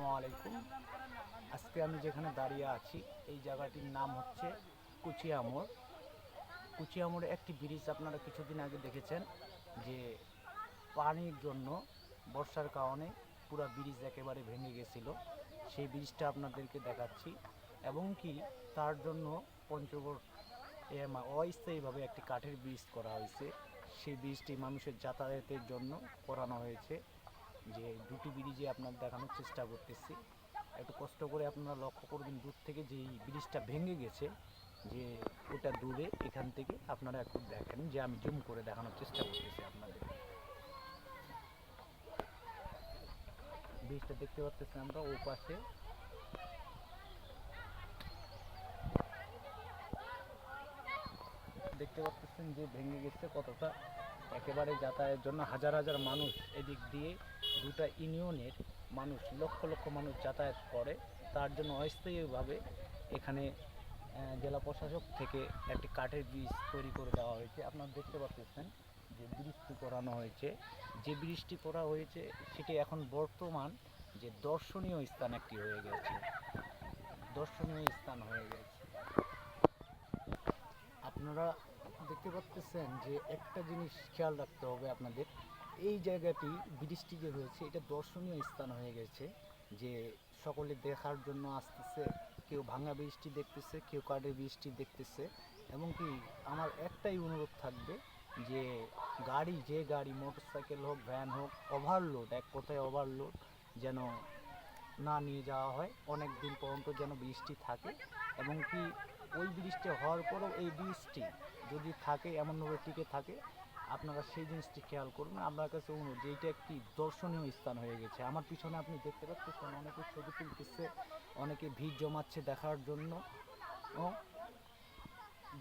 আসসালামু আলাইকুম। আজকে আমি যেখানে দাঁড়িয়ে আছি, এই জায়গাটির নাম হচ্ছে কুচিয়ামোড় কুচিয়ামোড়ে একটি ব্রিজ আপনারা কিছুদিন আগে দেখেছেন যে পানির জন্য বর্ষার কারণে পুরো ব্রিজ একেবারে ভেঙে গেছিল। সেই ব্রিজটা আপনাদেরকে দেখাচ্ছি। এবং কি তার জন্য পঞ্চগড় অস্থায়ীভাবে একটি কাঠের ব্রিজ করা হয়েছে। সেই ব্রিজটি মানুষের যাতায়াতের জন্য করানো হয়েছে। যে দুটি ব্রিজে আপনার দেখানোর চেষ্টা করতেছি, একটু কষ্ট করে আপনারা লক্ষ্য করবেন দূর থেকে যে ব্রিজটা ভেঙে গেছে, যে ওটা দূরে এখান থেকে আপনারা একটু দেখেন যে আমি জুম করে দেখানোর চেষ্টা করতেছি আপনাদের। ব্রিজটা দেখতে পাচ্ছেন আমরা, ও পাশে। দেখতে পাচ্ছেন যে ভেঙে গেছে কতটা। একেবারে যাতায়াতের জন্য হাজার হাজার মানুষ এদিক দিয়ে দুটা ইউনিয়নের মানুষ, লক্ষ লক্ষ মানুষ যাতায়াত করে। তার জন্য অস্থায়ীভাবে এখানে জেলা প্রশাসক থেকে একটি কাঠের ব্রিজ তৈরি করে দেওয়া হয়েছে। আপনারা দেখতে পাচ্ছেন যে ব্রিজটি করানো হয়েছে। যে ব্রিজটি করা হয়েছে, সেটি এখন বর্তমান যে দর্শনীয় স্থান একটি হয়ে গেছে। দর্শনীয় স্থান হয়ে গেছে। আপনারা দেখতে পাচ্ছেন যে একটা জিনিস খেয়াল রাখতে হবে আপনাদের। এই জায়গাটি ব্রিজটি যে হয়েছে, এটা দর্শনীয় স্থান হয়ে গেছে যে সকলে দেখার জন্য আসতেছে, কেউ ভাঙা বৃষ্টি দেখতেছে, কেউ কাঠের বৃষ্টি দেখতেছে। এবং কি আমার একটাই অনুরোধ থাকবে যে গাড়ি যে গাড়ি, মোটরসাইকেল হোক, ভ্যান হোক ওভারলোড এক কথায় ওভারলোড যেন না নিয়ে যাওয়া হয়। অনেক দিন পর্যন্ত যেন বৃষ্টি থাকে। এবং কি ওই বৃষ্টি হওয়ার পরেও এই বৃষ্টি যদি থাকে, এমনভাবে টিকে থাকে, আপনারা সেই জিনিসটি খেয়াল করুন। আপনার কাছে অনুরোধ, যে এটা একটি দর্শনীয় স্থান হয়ে গেছে। আমার পিছনে আপনি দেখতে পাচ্ছেন অনেকে ছবি তুলতেছে, অনেকে ভিড় জমাচ্ছে দেখার জন্য।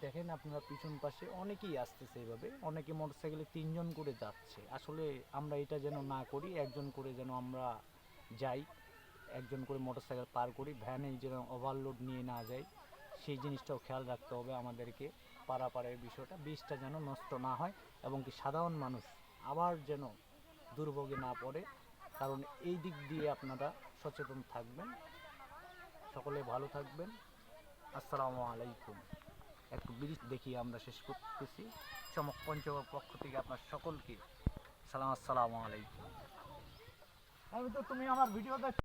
দেখেন আপনারা পিছন পাশে অনেকেই আসতেছে এইভাবে অনেকে মোটরসাইকেলে তিনজন করে যাচ্ছে। আসলে আমরা এটা যেন না করি, একজন করে যেন আমরা যাই, একজন করে মোটরসাইকেল পার করি ভ্যানে যেন ওভারলোড নিয়ে না যাই। সেই জিনিসটাও খেয়াল রাখতে হবে আমাদেরকে পারাপারের বিষয়টা। বীজটা যেন নষ্ট না হয় এবং কি সাধারণ মানুষ আবার যেন দুর্ভোগে না পড়ে। কারণ এই দিক দিয়ে আপনারা সচেতন থাকবেন। সকলে ভালো থাকবেন। আসসালামু আলাইকুম। একটু ব্রিজ দেখিয়ে আমরা শেষ করতেছি। চমক পঞ্চগড় পক্ষ থেকে আপনার সকলকে সালাম, আসসালামু আলাইকুম। আমি তো তুমি আমার ভিডিও দেখ